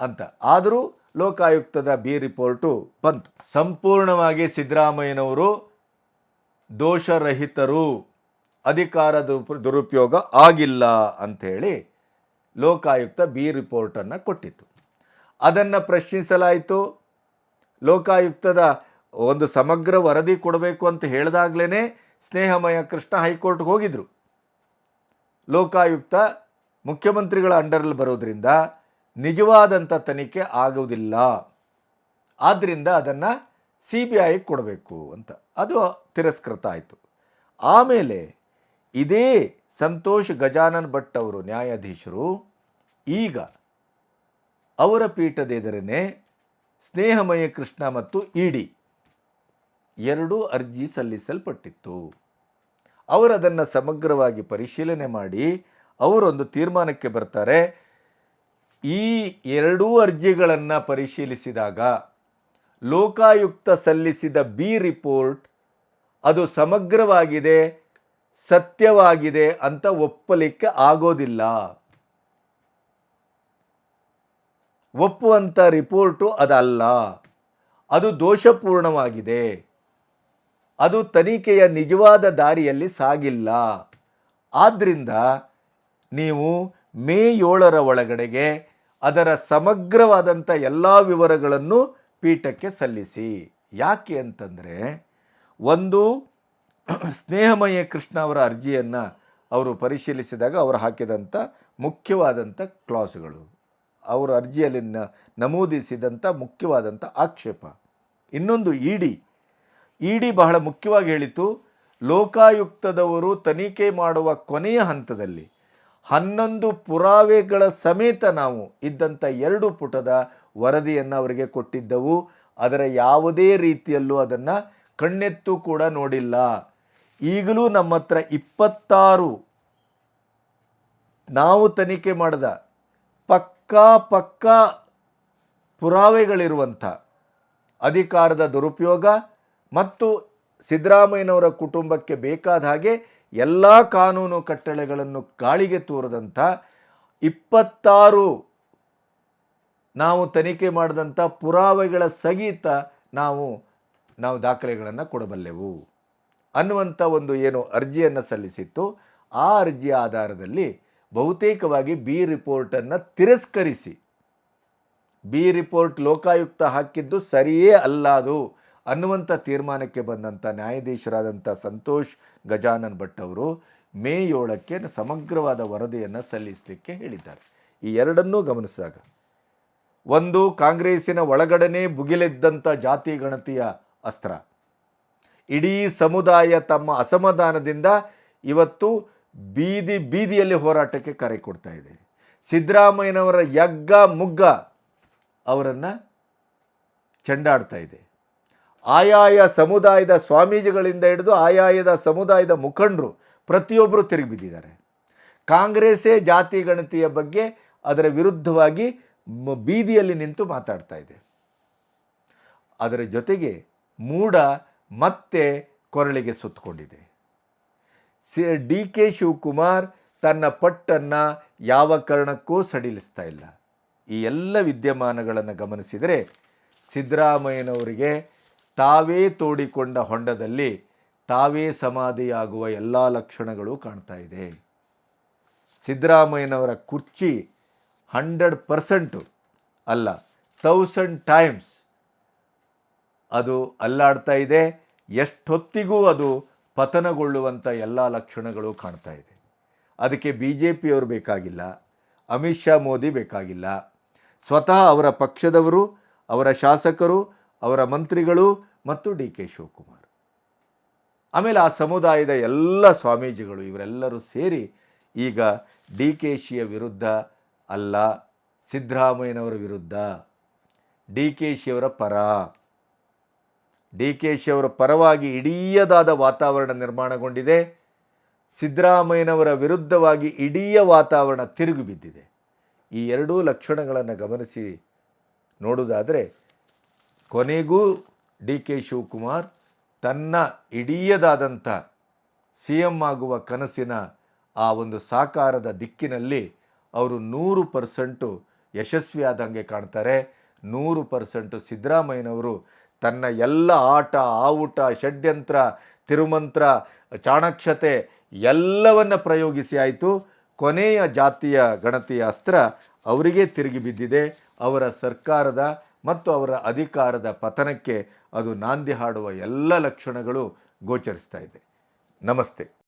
ಅಂತ. ಆದರೂ ಲೋಕಾಯುಕ್ತದ ಬಿ ರಿಪೋರ್ಟು ಬಂತು. ಸಂಪೂರ್ಣವಾಗಿ ಸಿದ್ದರಾಮಯ್ಯನವರು ದೋಷರಹಿತರು ಅಧಿಕಾರದ ದುರುಪಯೋಗ ಆಗಿಲ್ಲ ಅಂಥೇಳಿ ಲೋಕಾಯುಕ್ತ ಬಿ ರಿಪೋರ್ಟನ್ನು ಕೊಟ್ಟಿತ್ತು. ಅದನ್ನು ಪ್ರಶ್ನಿಸಲಾಯಿತು. ಲೋಕಾಯುಕ್ತದ ಒಂದು ಸಮಗ್ರ ವರದಿ ಕೊಡಬೇಕು ಅಂತ ಹೇಳಿದಾಗಲೇ ಸ್ನೇಹಮಯ ಕೃಷ್ಣ ಹೈಕೋರ್ಟ್ಗೆ ಹೋಗಿದ್ರು. ಲೋಕಾಯುಕ್ತ ಮುಖ್ಯಮಂತ್ರಿಗಳ ಅಂಡರಲ್ಲಿ ಬರೋದರಿಂದ ನಿಜವಾದಂಥ ತನಿಖೆ ಆಗುವುದಿಲ್ಲ. ಆದ್ದರಿಂದ ಅದನ್ನು ಸಿ ಬಿ ಐಗೆ ಕೊಡಬೇಕು ಅಂತ. ಅದು ತಿರಸ್ಕೃತ ಆಯಿತು. ಆಮೇಲೆ ಇದೇ ಸಂತೋಷ್ ಗಜಾನನ್ ಭಟ್ ಅವರು ನ್ಯಾಯಾಧೀಶರು ಈಗ ಅವರ ಪೀಠದ ಎದುರನೆ ಸ್ನೇಹಮಯ ಕೃಷ್ಣ ಮತ್ತು ಇಡಿ ಎರಡೂ ಅರ್ಜಿ ಸಲ್ಲಿಸಲ್ಪಟ್ಟಿತ್ತು. ಅವರು ಅದನ್ನು ಸಮಗ್ರವಾಗಿ ಪರಿಶೀಲನೆ ಮಾಡಿ ಅವರೊಂದು ತೀರ್ಮಾನಕ್ಕೆ ಬರ್ತಾರೆ. ಈ ಎರಡೂ ಅರ್ಜಿಗಳನ್ನು ಪರಿಶೀಲಿಸಿದಾಗ ಲೋಕಾಯುಕ್ತ ಸಲ್ಲಿಸಿದ ಬಿ ರಿಪೋರ್ಟ್ ಅದು ಸಮಗ್ರವಾಗಿದೆ, ಸತ್ಯವಾಗಿದೆ ಅಂತ ಒಪ್ಪಲಿಕ್ಕೆ ಆಗೋದಿಲ್ಲ. ಒಪ್ಪುವಂಥ ರಿಪೋರ್ಟು ಅದಲ್ಲ. ಅದು ದೋಷಪೂರ್ಣವಾಗಿದೆ. ಅದು ತನಿಖೆಯ ನಿಜವಾದ ದಾರಿಯಲ್ಲಿ ಸಾಗಿಲ್ಲ. ಆದ್ದರಿಂದ ನೀವು ಮೇ ಏಳರ ಒಳಗಡೆಗೆ ಅದರ ಸಮಗ್ರವಾದಂಥ ಎಲ್ಲ ವಿವರಗಳನ್ನು ಪೀಠಕ್ಕೆ ಸಲ್ಲಿಸಿ. ಯಾಕೆ ಅಂತಂದರೆ ಒಂದು ಸ್ನೇಹಮಯ ಕೃಷ್ಣ ಅವರ ಅರ್ಜಿಯನ್ನು ಅವರು ಪರಿಶೀಲಿಸಿದಾಗ ಅವರು ಹಾಕಿದಂಥ ಮುಖ್ಯವಾದಂಥ ಕ್ಲಾಸ್ಗಳು. ಅವರ ಅರ್ಜಿಯಲ್ಲಿ ನಮೂದಿಸಿದಂಥ ಮುಖ್ಯವಾದಂಥ ಆಕ್ಷೇಪ. ಇನ್ನೊಂದು ಇಡಿ. ಇಡಿ ಬಹಳ ಮುಖ್ಯವಾಗಿ ಹೇಳಿತು ಲೋಕಾಯುಕ್ತದವರು ತನಿಖೆ ಮಾಡುವ ಕೊನೆಯ ಹಂತದಲ್ಲಿ ಹನ್ನೊಂದು ಪುರಾವೆಗಳ ಸಮೇತ ನಾವು ಇದ್ದಂಥ ಎರಡು ಪುಟದ ವರದಿಯನ್ನು ಅವರಿಗೆ ಕೊಟ್ಟಿದ್ದವು. ಅದರ ಯಾವುದೇ ರೀತಿಯಲ್ಲೂ ಅದನ್ನು ಕಣ್ಣೆತ್ತು ಕೂಡ ನೋಡಿಲ್ಲ. ಈಗಲೂ ನಮ್ಮ ಹತ್ರ ಇಪ್ಪತ್ತಾರು ನಾವು ತನಿಖೆ ಮಾಡಿದ ಪಕ್ಕಾ ಪಕ್ಕಾ ಪುರಾವೆಗಳಿರುವಂಥ ಅಧಿಕಾರದ ದುರುಪಯೋಗ ಮತ್ತು ಸಿದ್ದರಾಮಯ್ಯನವರ ಕುಟುಂಬಕ್ಕೆ ಬೇಕಾದ ಹಾಗೆ ಎಲ್ಲ ಕಾನೂನು ಕಟ್ಟಳೆಗಳನ್ನು ಗಾಳಿಗೆ ತೂರದಂಥ ಇಪ್ಪತ್ತಾರು ನಾವು ತನಿಖೆ ಮಾಡಿದಂಥ ಪುರಾವೆಗಳ ಸಹಿತ ನಾವು ನಾವು ದಾಖಲೆಗಳನ್ನು ಕೊಡಬಲ್ಲೆವು. ಅನ್ನುವಂಥ ಒಂದು ಏನು ಅರ್ಜಿಯನ್ನು ಸಲ್ಲಿಸಿತ್ತು. ಆ ಅರ್ಜಿಯ ಆಧಾರದಲ್ಲಿ ಬಹುತೇಕವಾಗಿ ಬಿ ರಿಪೋರ್ಟನ್ನು ತಿರಸ್ಕರಿಸಿ. ಬಿ ರಿಪೋರ್ಟ್ ಲೋಕಾಯುಕ್ತ ಹಾಕಿದ್ದು ಸರಿಯೇ ಅಲ್ಲ ಅದು ಅನ್ನುವಂಥ ತೀರ್ಮಾನಕ್ಕೆ ಬಂದಂಥ ನ್ಯಾಯಾಧೀಶರಾದಂಥ ಸಂತೋಷ್ ಗಜಾನನ್ ಭಟ್ ಅವರು ಮೇ ಏಳಕ್ಕೆ ಸಮಗ್ರವಾದ ವರದಿಯನ್ನು ಸಲ್ಲಿಸಲಿಕ್ಕೆ ಹೇಳಿದ್ದಾರೆ. ಈ ಎರಡನ್ನೂ ಗಮನಿಸಿದಾಗ ಒಂದು ಕಾಂಗ್ರೆಸ್ಸಿನ ಒಳಗಡನೆ ಭುಗಿಲೆದ್ದಂಥ ಜಾತಿ ಗಣತಿಯ ಅಸ್ತ್ರ. ಇಡೀ ಸಮುದಾಯ ತಮ್ಮ ಅಸಮಾಧಾನದಿಂದ ಇವತ್ತು ಬೀದಿ ಬೀದಿಯಲ್ಲಿ ಹೋರಾಟಕ್ಕೆ ಕರೆ ಕೊಡ್ತಾ ಇದೆ. ಸಿದ್ದರಾಮಯ್ಯನವರ ಯಗ್ಗ ಮುಗ್ಗ ಅವರನ್ನು ಚೆಂಡಾಡ್ತಾ ಇದೆ. ಆಯಾಯ ಸಮುದಾಯದ ಸ್ವಾಮೀಜಿಗಳಿಂದ ಹಿಡಿದು ಆಯಾಯದ ಸಮುದಾಯದ ಮುಖಂಡರು ಪ್ರತಿಯೊಬ್ಬರು ತಿರುಗಿ ಬಿದ್ದಿದ್ದಾರೆ ಕಾಂಗ್ರೆಸ್ಸೇ ಜಾತಿ ಗಣತಿಯ ಬಗ್ಗೆ ಅದರ ವಿರುದ್ಧವಾಗಿ ಬೀದಿಯಲ್ಲಿ ನಿಂತು ಮಾತಾಡ್ತಾ ಇದೆ. ಅದರ ಜೊತೆಗೆ ಮೂಡ ಮತ್ತೆ ಕೊರಳಿಗೆ ಸುತ್ತಕೊಂಡಿದೆ. ಡಿ, ಕೆ, ಶಿವಕುಮಾರ್ ತನ್ನ ಪಟ್ಟನ್ನು ಯಾವ ಕಾರಣಕ್ಕೂ ಸಡಿಲಿಸ್ತಾ ಇಲ್ಲ. ಈ ಎಲ್ಲ ವಿದ್ಯಮಾನಗಳನ್ನು ಗಮನಿಸಿದರೆ ಸಿದ್ದರಾಮಯ್ಯನವರಿಗೆ ತಾವೇ ತೋಡಿಕೊಂಡ ಹೊಂಡದಲ್ಲಿ ತಾವೇ ಸಮಾಧಿಯಾಗುವ ಎಲ್ಲ ಲಕ್ಷಣಗಳು ಕಾಣ್ತಾ ಇದೆ. ಸಿದ್ದರಾಮಯ್ಯನವರ ಕುರ್ಚಿ ಹಂಡ್ರೆಡ್ ಪರ್ಸೆಂಟು ಅಲ್ಲ ತೌಸಂಡ್ ಟೈಮ್ಸ್ ಅದು ಅಲ್ಲಾಡ್ತಾ ಇದೆ, ಎಷ್ಟೊತ್ತಿಗೂ ಅದು ಪತನಗೊಳ್ಳುವಂಥ ಎಲ್ಲ ಲಕ್ಷಣಗಳು ಕಾಣ್ತಾ ಇದೆ. ಅದಕ್ಕೆ ಬಿ ಜೆ ಪಿಯವರು ಬೇಕಾಗಿಲ್ಲ, ಅಮಿತ್ ಶಾ, ಮೋದಿ ಬೇಕಾಗಿಲ್ಲ. ಸ್ವತಃ ಅವರ ಪಕ್ಷದವರು, ಅವರ ಶಾಸಕರು, ಅವರ ಮಂತ್ರಿಗಳು ಮತ್ತು ಡಿ ಕೆ ಶಿವಕುಮಾರ್. ಆಮೇಲೆ ಆ ಸಮುದಾಯದ ಎಲ್ಲ ಸ್ವಾಮೀಜಿಗಳು ಇವರೆಲ್ಲರೂ ಸೇರಿ ಈಗ ಡಿ ಕೆ ಶಿಯ ವಿರುದ್ಧ ಅಲ್ಲ, ಸಿದ್ದರಾಮಯ್ಯನವರ ವಿರುದ್ಧ. ಡಿ ಕೆ ಶಿಯವರ ಪರ. ಡಿ ಕೆ ಶಿಯವರ ಪರವಾಗಿ ಇಡೀಯದಾದ ವಾತಾವರಣ ನಿರ್ಮಾಣಗೊಂಡಿದೆ. ಸಿದ್ದರಾಮಯ್ಯನವರ ವಿರುದ್ಧವಾಗಿ ಇಡೀ ವಾತಾವರಣ ತಿರುಗಿ ಬಿದ್ದಿದೆ. ಈ ಎರಡೂ ಲಕ್ಷಣಗಳನ್ನು ಗಮನಿಸಿ ನೋಡುವುದಾದರೆ, ಕೊನೆಗೂ ಡಿ ಕೆ ಶಿವಕುಮಾರ್ ತನ್ನ ಇಡೀಯದಾದಂಥ ಸಿ ಎಂ ಆಗುವ ಕನಸಿನ ಆ ಒಂದು ಸಾಕಾರದ ದಿಕ್ಕಿನಲ್ಲಿ ಅವರು ನೂರು ಪರ್ಸೆಂಟು ಯಶಸ್ವಿಯಾದಂಗೆ ಕಾಣ್ತಾರೆ. ನೂರು ಪರ್ಸೆಂಟು ಸಿದ್ದರಾಮಯ್ಯನವರು ತನ್ನ ಎಲ್ಲ ಆಟ, ಆವುಟ, ಷಡ್ಯಂತ್ರ, ತಿರುಮಂತ್ರ, ಚಾಣಕ್ಷತೆ ಎಲ್ಲವನ್ನು ಪ್ರಯೋಗಿಸಿ ಆಯಿತು. ಕೊನೆಯ ಜಾತಿಯ ಗಣತಿಯ ಅಸ್ತ್ರ ಅವರಿಗೆ ತಿರುಗಿ ಬಿದ್ದಿದೆ. ಅವರ ಸರ್ಕಾರದ ಮತ್ತು ಅವರ ಅಧಿಕಾರದ ಪತನಕ್ಕೆ ಅದು ನಾಂದಿ ಹಾಡುವ ಎಲ್ಲ ಲಕ್ಷಣಗಳು ಗೋಚರಿಸ್ತಾ ಇದೆ. ನಮಸ್ತೆ.